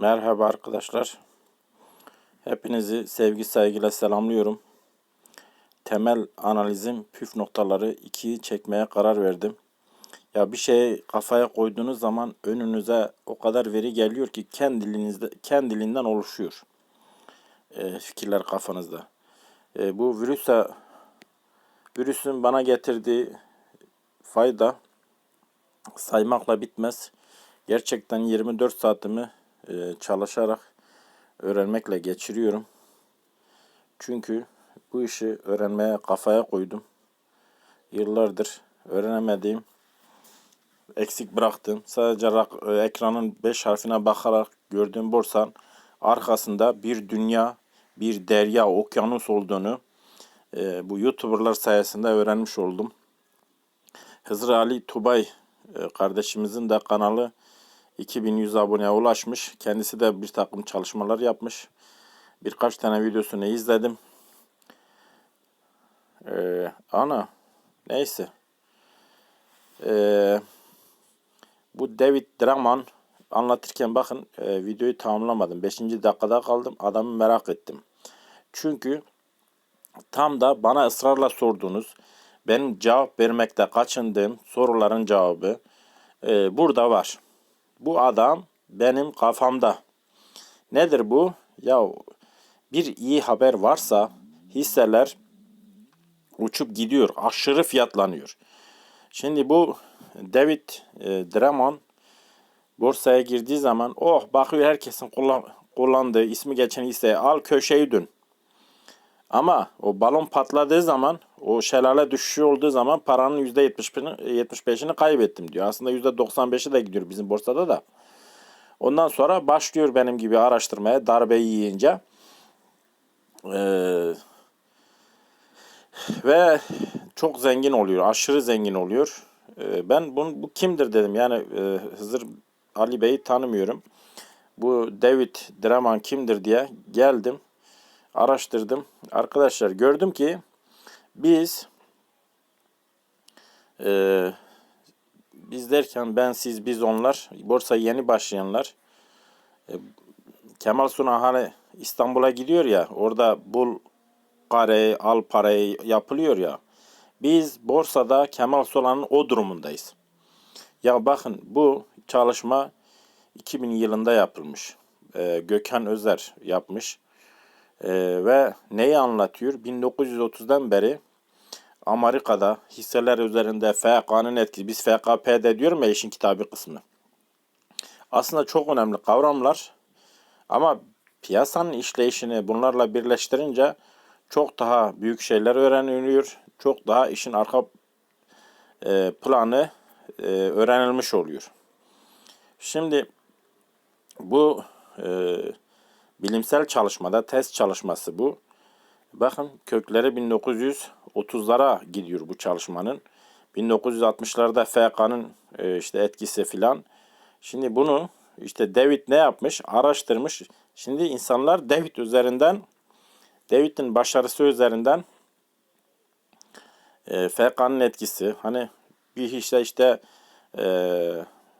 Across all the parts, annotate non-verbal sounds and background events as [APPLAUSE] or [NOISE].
Merhaba arkadaşlar. Hepinizi sevgi saygıyla selamlıyorum. Temel analizim püf noktaları 2'yi çekmeye karar verdim. Ya bir şeyi kafaya koyduğunuz zaman önünüze o kadar veri geliyor ki kendiliğinizde kendiliğinden oluşuyor. e, fikirler kafanızda. E, bu virüse virüsün bana getirdiği fayda saymakla bitmez. Gerçekten 24 saatimi e, çalışarak öğrenmekle geçiriyorum. Çünkü bu işi öğrenmeye kafaya koydum. Yıllardır öğrenemediğim, eksik bıraktığım, sadece e, ekranın 5 harfine bakarak gördüğüm borsanın arkasında bir dünya, bir derya, okyanus olduğunu e, bu YouTuber'lar sayesinde öğrenmiş oldum. Hızır Ali Tubay kardeşimizin de kanalı 2100 aboneye ulaşmış. Kendisi de bir takım çalışmalar yapmış. Birkaç tane videosunu izledim. Ee, ana neyse. Ee, bu David Draman anlatırken bakın e, videoyu tamamlamadım. 5. dakikada kaldım. Adamı merak ettim. Çünkü tam da bana ısrarla sorduğunuz, benim cevap vermekte kaçındığım soruların cevabı e, burada var. Bu adam benim kafamda. Nedir bu? Ya bir iyi haber varsa hisseler uçup gidiyor. Aşırı fiyatlanıyor. Şimdi bu David e, Drummond borsaya girdiği zaman oh bakıyor herkesin kullan, kullandığı ismi geçen hisseye al köşeyi dön. Ama o balon patladığı zaman o şelale düşüşü olduğu zaman paranın %75'ini 75'ini kaybettim diyor. Aslında %95'i de gidiyor bizim borsada da. Ondan sonra başlıyor benim gibi araştırmaya darbeyi yiyince. Ee, ve çok zengin oluyor. Aşırı zengin oluyor. Ee, ben bunu, bu kimdir dedim. Yani e, Hızır Ali Bey'i tanımıyorum. Bu David Draman kimdir diye geldim. Araştırdım. Arkadaşlar gördüm ki biz e, biz derken ben siz biz onlar borsa yeni başlayanlar e, Kemal Sunal hani İstanbul'a gidiyor ya orada bul kareyi al parayı yapılıyor ya biz borsada Kemal Sunal'ın o durumundayız. Ya bakın bu çalışma 2000 yılında yapılmış. E, Gökhan Özer yapmış. E, ve neyi anlatıyor? 1930'dan beri Amerika'da hisseler üzerinde FK'nın etkisi, biz FKP'de diyorum ya işin kitabı kısmı. Aslında çok önemli kavramlar ama piyasanın işleyişini bunlarla birleştirince çok daha büyük şeyler öğreniliyor. Çok daha işin arka e, planı e, öğrenilmiş oluyor. Şimdi bu e, bilimsel çalışmada test çalışması bu. Bakın kökleri 1930'lara gidiyor bu çalışmanın. 1960'larda FK'nın e, işte etkisi filan. Şimdi bunu işte David ne yapmış? Araştırmış. Şimdi insanlar David üzerinden David'in başarısı üzerinden e, FK'nın etkisi hani bir işte işte e,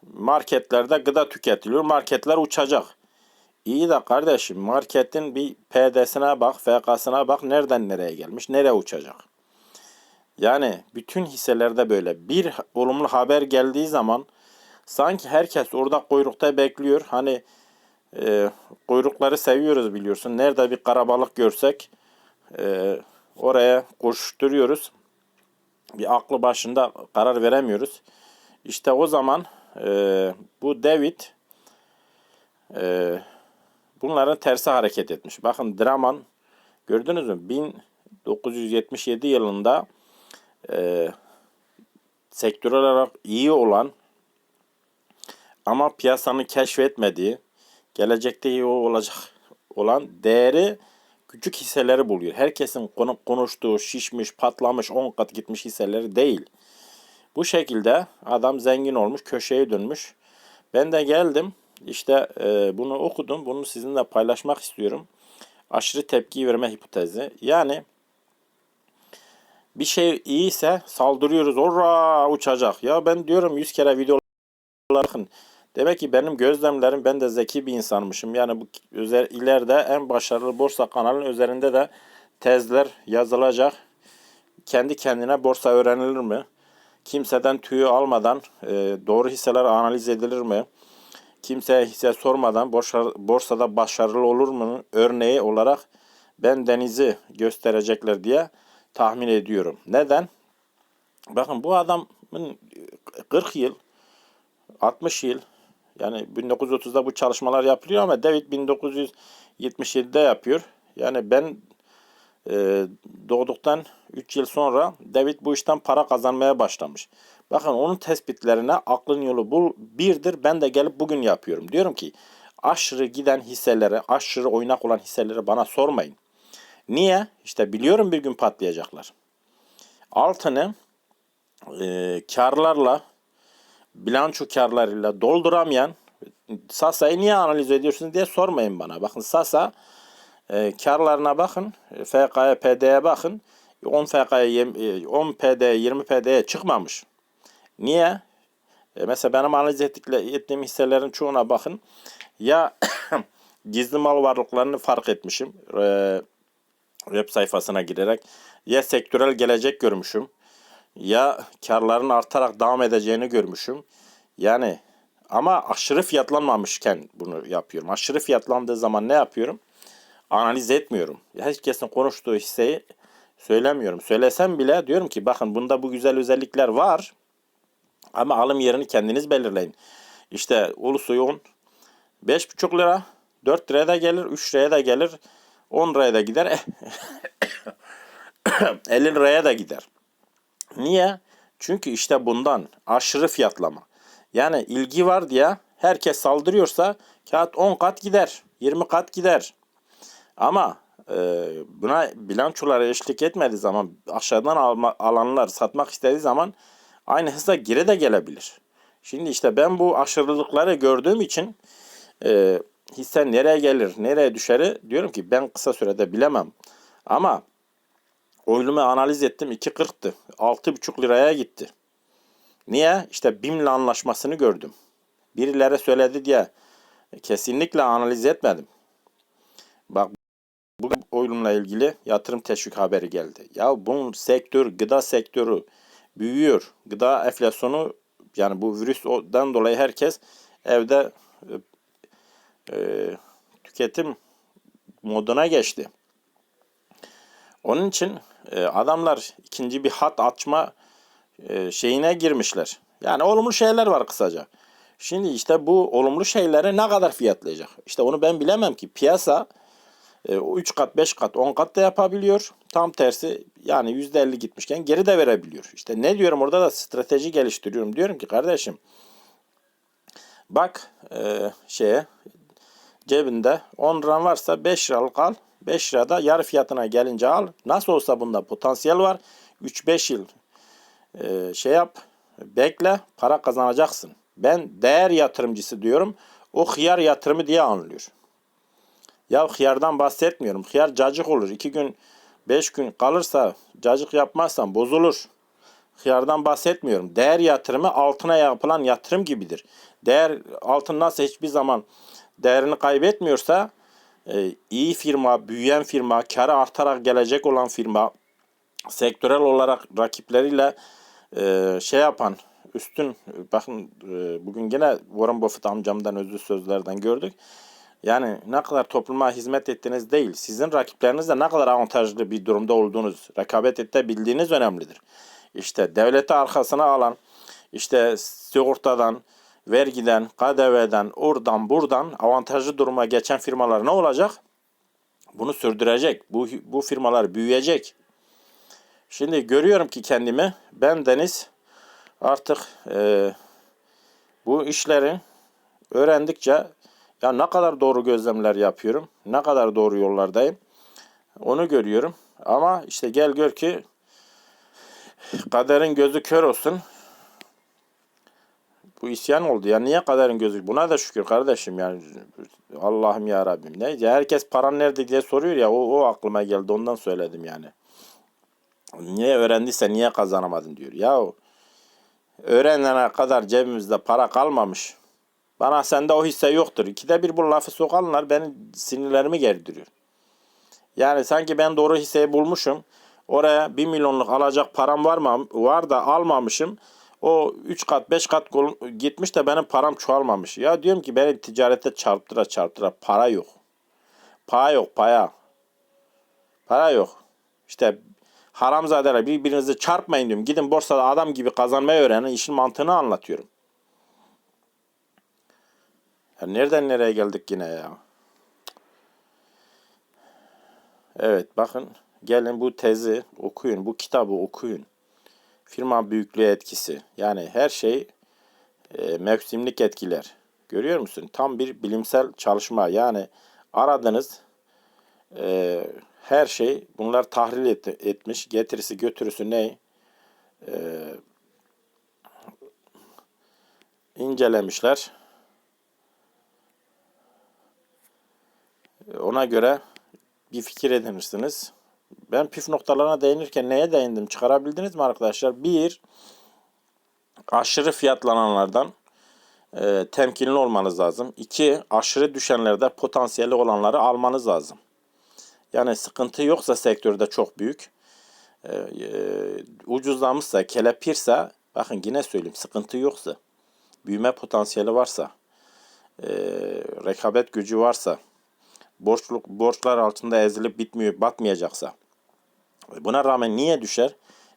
marketlerde gıda tüketiliyor. Marketler uçacak. İyi de kardeşim marketin bir PD'sine bak, FK'sına bak nereden nereye gelmiş, nereye uçacak. Yani bütün hisselerde böyle bir olumlu haber geldiği zaman sanki herkes orada kuyrukta bekliyor. Hani e, kuyrukları seviyoruz biliyorsun. Nerede bir karabalık görsek e, oraya koşturuyoruz. Bir aklı başında karar veremiyoruz. İşte o zaman e, bu David e, bunların tersi hareket etmiş. Bakın Draman gördünüz mü? 1977 yılında e, sektör olarak iyi olan ama piyasanın keşfetmediği, gelecekte iyi olacak olan değeri küçük hisseleri buluyor. Herkesin konu, konuştuğu, şişmiş, patlamış, 10 kat gitmiş hisseleri değil. Bu şekilde adam zengin olmuş, köşeye dönmüş. Ben de geldim, işte e, bunu okudum, bunu sizinle paylaşmak istiyorum. Aşırı tepki verme hipotezi. Yani bir şey iyiyse saldırıyoruz, orra uçacak. Ya ben diyorum 100 kere videolar bakın Demek ki benim gözlemlerim ben de zeki bir insanmışım. Yani bu özel, ileride en başarılı borsa kanalının üzerinde de tezler yazılacak. Kendi kendine borsa öğrenilir mi? Kimseden tüyü almadan e, doğru hisseler analiz edilir mi? Kimseye hisse sormadan borsa, borsada başarılı olur mu? Örneği olarak ben Deniz'i gösterecekler diye tahmin ediyorum. Neden? Bakın bu adamın 40 yıl, 60 yıl yani 1930'da bu çalışmalar yapılıyor ama David 1977'de yapıyor. Yani ben e, doğduktan 3 yıl sonra David bu işten para kazanmaya başlamış. Bakın onun tespitlerine aklın yolu bu birdir. Ben de gelip bugün yapıyorum. Diyorum ki aşırı giden hisseleri, aşırı oynak olan hisseleri bana sormayın. Niye? İşte biliyorum bir gün patlayacaklar. Altını e, karlarla, bilanço karlarıyla dolduramayan Sasa'yı niye analiz ediyorsunuz diye sormayın bana. Bakın Sasa e, karlarına bakın, e, FK'ya, PD'ye bakın. 10 FK'ya, yem- e, 10 PD, 20 PD'ye çıkmamış. Niye? E, mesela benim analiz ettikle, ettiğim hisselerin çoğuna bakın. Ya [COUGHS] gizli mal varlıklarını fark etmişim. E, web sayfasına girerek. Ya sektörel gelecek görmüşüm. Ya karların artarak devam edeceğini görmüşüm. Yani ama aşırı fiyatlanmamışken bunu yapıyorum. Aşırı fiyatlandığı zaman ne yapıyorum? Analiz etmiyorum. Herkesin konuştuğu hisseyi söylemiyorum. Söylesem bile diyorum ki bakın bunda bu güzel özellikler var. Ama alım yerini kendiniz belirleyin. İşte Ulusu yoğun 5,5 lira 4 liraya da gelir 3 liraya da gelir 10 liraya da gider [COUGHS] 50 liraya da gider. Niye? Çünkü işte bundan aşırı fiyatlama. Yani ilgi var diye herkes saldırıyorsa kağıt 10 kat gider, 20 kat gider. Ama e, buna bilançolara eşlik etmediği zaman aşağıdan alma, alanlar satmak istediği zaman aynı hızla geri de gelebilir. Şimdi işte ben bu aşırılıkları gördüğüm için e, hisse nereye gelir, nereye düşeri diyorum ki ben kısa sürede bilemem. Ama oylumu analiz ettim 2.40'tı. 6.5 liraya gitti. Niye? İşte BİM'le anlaşmasını gördüm. Birileri söyledi diye kesinlikle analiz etmedim. Bak bu oyunla ilgili yatırım teşvik haberi geldi. Ya bunun sektör, gıda sektörü büyüyor. Gıda enflasyonu yani bu virüsten dolayı herkes evde e, tüketim moduna geçti. Onun için e, adamlar ikinci bir hat açma e, şeyine girmişler. Yani olumlu şeyler var kısaca. Şimdi işte bu olumlu şeyleri ne kadar fiyatlayacak? İşte onu ben bilemem ki. Piyasa e, 3 kat, 5 kat, 10 kat da yapabiliyor. Tam tersi yani %50 gitmişken geri de verebiliyor. İşte ne diyorum orada da strateji geliştiriyorum. Diyorum ki kardeşim bak e, şeye cebinde 10 liran varsa 5 liralık al. 5 lirada yarı fiyatına gelince al. Nasıl olsa bunda potansiyel var. 3-5 yıl e, şey yap, bekle, para kazanacaksın. Ben değer yatırımcısı diyorum. O hıyar yatırımı diye anlıyor. Ya hıyardan bahsetmiyorum. Hıyar cacık olur. 2 gün, 5 gün kalırsa cacık yapmazsan bozulur. Hıyardan bahsetmiyorum. Değer yatırımı altına yapılan yatırım gibidir. Değer altın nasıl hiçbir zaman değerini kaybetmiyorsa e, iyi firma, büyüyen firma, karı artarak gelecek olan firma, sektörel olarak rakipleriyle e, şey yapan, üstün, bakın e, bugün yine Warren Buffett amcamdan özlü sözlerden gördük. Yani ne kadar topluma hizmet ettiğiniz değil, sizin rakiplerinizle ne kadar avantajlı bir durumda olduğunuz, rekabet edebildiğiniz önemlidir. İşte devleti arkasına alan, işte sigortadan, vergiden, KDV'den, oradan buradan avantajlı duruma geçen firmalar ne olacak? Bunu sürdürecek. Bu, bu firmalar büyüyecek. Şimdi görüyorum ki kendimi ben Deniz artık e, bu işleri öğrendikçe ya ne kadar doğru gözlemler yapıyorum, ne kadar doğru yollardayım onu görüyorum. Ama işte gel gör ki kaderin gözü kör olsun. Bu isyan oldu. Ya niye kaderin gözü? Buna da şükür kardeşim yani. Allah'ım ya Rabbim. Ne? Ya herkes paran nerede diye soruyor ya. O, o aklıma geldi. Ondan söyledim yani. Niye öğrendiyse niye kazanamadın diyor. Ya öğrenene kadar cebimizde para kalmamış. Bana sende o hisse yoktur. İkide bir bu lafı sokanlar beni sinirlerimi gerdiriyor. Yani sanki ben doğru hisseyi bulmuşum. Oraya 1 milyonluk alacak param var mı? Var da almamışım. O 3 kat 5 kat gitmiş de benim param çoğalmamış. Ya diyorum ki beni ticarette çarptıra çarptıra para yok. Para yok para. Para yok. İşte haramzadeler birbirinizi çarpmayın diyorum. Gidin borsada adam gibi kazanmayı öğrenin. İşin mantığını anlatıyorum. Ya nereden nereye geldik yine ya? Evet bakın gelin bu tezi okuyun. Bu kitabı okuyun. Firma büyüklüğü etkisi. Yani her şey e, mevsimlik etkiler. Görüyor musun? Tam bir bilimsel çalışma. Yani aradınız e, her şey bunlar tahlil et- etmiş. Getirisi götürüsü ne? E, incelemişler. Ona göre bir fikir edinirsiniz. Ben püf noktalarına değinirken neye değindim? Çıkarabildiniz mi arkadaşlar? Bir, aşırı fiyatlananlardan e, temkinli olmanız lazım. İki, aşırı düşenlerde potansiyeli olanları almanız lazım. Yani sıkıntı yoksa sektörde çok büyük. E, e, ucuzlamışsa, kelepirse, bakın yine söyleyeyim sıkıntı yoksa, büyüme potansiyeli varsa, e, rekabet gücü varsa, borçluk borçlar altında ezilip bitmiyor, batmayacaksa. Buna rağmen niye düşer?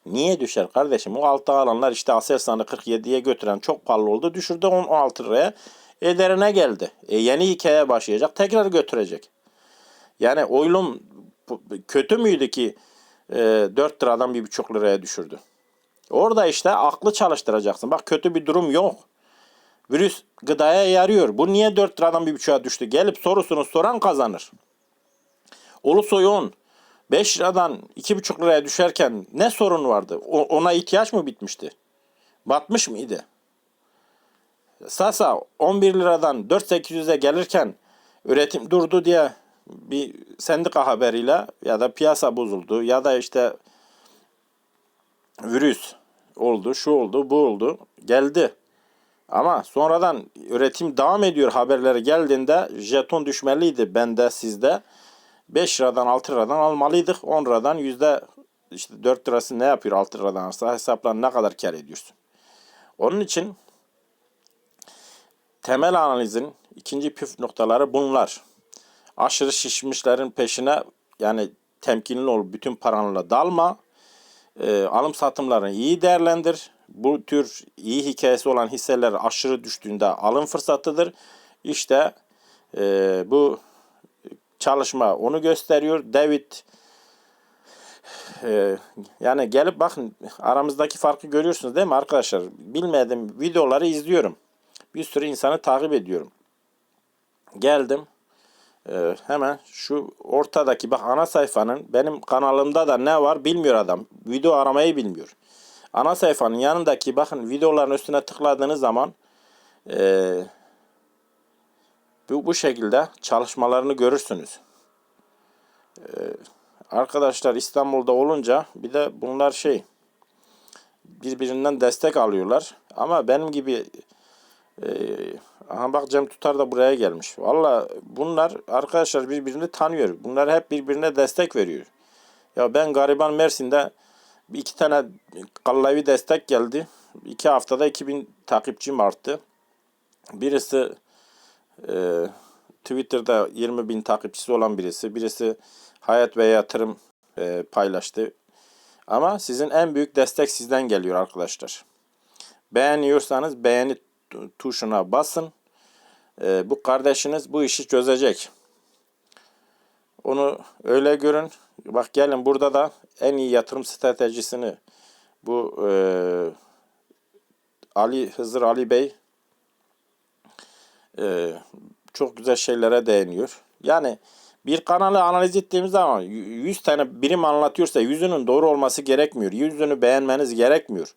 Niye düşer kardeşim? O altta alanlar işte Aselsan'ı 47'ye götüren çok pahalı oldu. Düşürdü 16 liraya. Ederine geldi. E, yeni hikaye başlayacak. Tekrar götürecek. Yani oylum kötü müydü ki e, 4 liradan 1,5 liraya düşürdü? Orada işte aklı çalıştıracaksın. Bak kötü bir durum yok. Virüs gıdaya yarıyor. Bu niye 4 liradan 1,5'a düştü? Gelip sorusunu soran kazanır. Ulusoy 10. 5 liradan 2,5 liraya düşerken ne sorun vardı? O- ona ihtiyaç mı bitmişti? Batmış mıydı? Sasa 11 liradan 4.800'e gelirken üretim durdu diye bir sendika haberiyle ya da piyasa bozuldu ya da işte virüs oldu, şu oldu, bu oldu. Geldi. Ama sonradan üretim devam ediyor haberleri geldiğinde jeton düşmeliydi bende sizde. 5 liradan 6 liradan almalıydık. 10 liradan yüzde işte 4 lirası ne yapıyor 6 liradan alsa hesapla ne kadar kar ediyorsun. Onun için temel analizin ikinci püf noktaları bunlar. Aşırı şişmişlerin peşine yani temkinli ol bütün paranla dalma. E, alım satımlarını iyi değerlendir. Bu tür iyi hikayesi olan hisseler aşırı düştüğünde alım fırsatıdır. İşte e, bu çalışma onu gösteriyor. David e, yani gelip bakın aramızdaki farkı görüyorsunuz değil mi arkadaşlar? Bilmediğim videoları izliyorum. Bir sürü insanı takip ediyorum. Geldim. e, hemen şu ortadaki bak ana sayfanın benim kanalımda da ne var bilmiyor adam. Video aramayı bilmiyor. Ana sayfanın yanındaki bakın videoların üstüne tıkladığınız zaman e, bu, bu şekilde çalışmalarını görürsünüz. Ee, arkadaşlar İstanbul'da olunca bir de bunlar şey birbirinden destek alıyorlar. Ama benim gibi e, aha bak Cem Tutar da buraya gelmiş. Valla bunlar arkadaşlar birbirini tanıyor. Bunlar hep birbirine destek veriyor. Ya ben gariban Mersin'de iki tane kallavi destek geldi. İki haftada 2000 takipçim arttı. Birisi ee, Twitter'da 20 bin takipçisi olan birisi. Birisi hayat ve yatırım e, paylaştı. Ama sizin en büyük destek sizden geliyor arkadaşlar. Beğeniyorsanız beğeni tu- tuşuna basın. Ee, bu kardeşiniz bu işi çözecek. Onu öyle görün. Bak gelin burada da en iyi yatırım stratejisini bu e, Ali Hızır Ali Bey e, çok güzel şeylere değiniyor. Yani bir kanalı analiz ettiğimiz zaman 100 tane birim anlatıyorsa yüzünün doğru olması gerekmiyor. Yüzünü beğenmeniz gerekmiyor.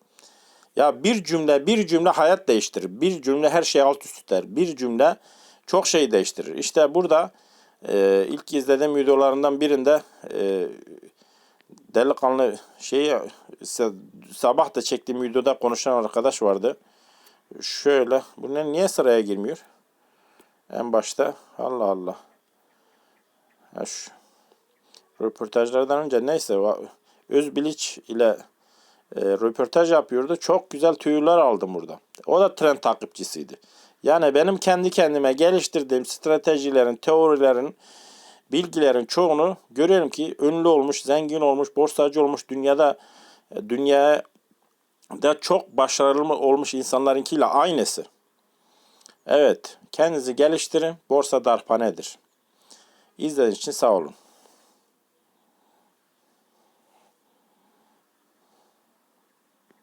Ya bir cümle bir cümle hayat değiştirir. Bir cümle her şeyi alt üst eder. Bir cümle çok şey değiştirir. İşte burada e, ilk izlediğim videolarından birinde e, delikanlı şeyi sa- sabah da çektiğim videoda konuşan arkadaş vardı. Şöyle bunlar niye sıraya girmiyor? En başta Allah Allah. Ha şu röportajlardan önce neyse Özbiliç ile e, röportaj yapıyordu. Çok güzel tüyolar aldım burada. O da trend takipçisiydi. Yani benim kendi kendime geliştirdiğim stratejilerin, teorilerin, bilgilerin çoğunu görüyorum ki ünlü olmuş, zengin olmuş, borsacı olmuş, dünyada e, dünyaya da çok başarılı olmuş insanlarınkiyle aynısı. Evet, kendinizi geliştirin. Borsa darpanedir. İzlediğiniz için sağ olun.